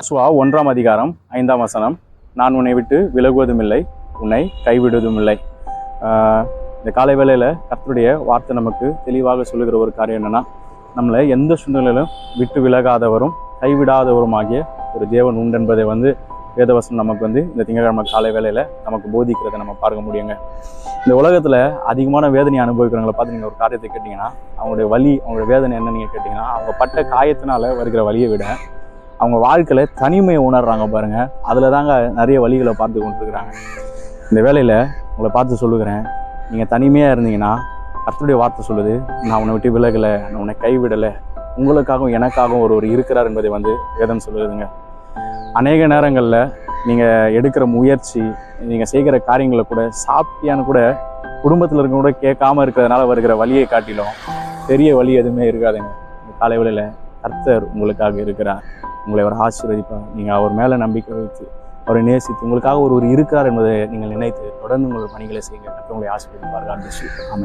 சுவா ஒன்றாம் அதிகாரம் ஐந்தாம் வசனம். நான் உன்னை விட்டு விலகுவதும் இல்லை உன்னை கைவிடுவதும் இல்லை இந்த காலை வேளையில் கர்த்தருடைய வார்த்தை நமக்கு தெளிவாக சொல்லுகிற ஒரு காரியம் என்னென்னா நம்மளை எந்த சூழ்நிலையிலும் விட்டு விலகாதவரும் கைவிடாதவரும் ஆகிய ஒரு தேவன் உண்டு என்பதை வந்து வேதவசம் நமக்கு வந்து இந்த திங்கட்கிழமை காலை வேளையில் நமக்கு போதிக்கிறதை நம்ம பார்க்க முடியுங்க. இந்த உலகத்தில் அதிகமான வேதனை அனுபவிக்கிறவங்களை பார்த்து நீங்கள் ஒரு காரியத்தை கேட்டிங்கன்னா அவங்களுடைய வலி அவங்களுடைய வேதனை என்ன நீங்கள் கேட்டிங்கன்னா அவங்க பட்ட காயத்தினால வருகிற வழியை விட அவங்க வாழ்க்கையில் தனிமையை உணர்றாங்க பாருங்கள் அதில் தாங்க நிறைய வழிகளை பார்த்து கொண்டுருக்குறாங்க. இந்த வேலையில் உங்களை பார்த்து சொல்லுகிறேன். நீங்கள் தனிமையாக இருந்தீங்கன்னா கர்த்தருடைய வார்த்தை சொல்லுது நான் உன்னை விட்டு விலகலை நான் உன்னை கைவிடலை. உங்களுக்காகவும் எனக்காகவும் ஒரு ஒரு இருக்கிறார் என்பதை வந்து வேதம் சொல்லுதுங்க. அநேக நேரங்களில் நீங்கள் எடுக்கிற முயற்சி நீங்கள் செய்கிற காரியங்களை கூட சாப்பிட்டியான்னு கூட குடும்பத்தில் இருக்க கூட கேட்காம இருக்கிறதுனால வருகிற வழியை காட்டிலும் பெரிய வழி எதுவுமே இருக்காதுங்க. காலை வேளையில் கர்த்தர் உங்களுக்காக இருக்கிறார். உங்களை அவர் ஆசீர்வதிப்பார். நீங்கள் அவர் மேலே நம்பிக்கை வைத்து அவரை நேசித்து உங்களுக்காக ஒரு ஒரு இருக்கிறார் என்பதை நீங்கள் நினைத்து தொடர்ந்து உங்கள் பணிகளை செய்யுங்க கர்த்தர் உங்களை ஆசீர்வதிப்பார்கள் ஆமாம்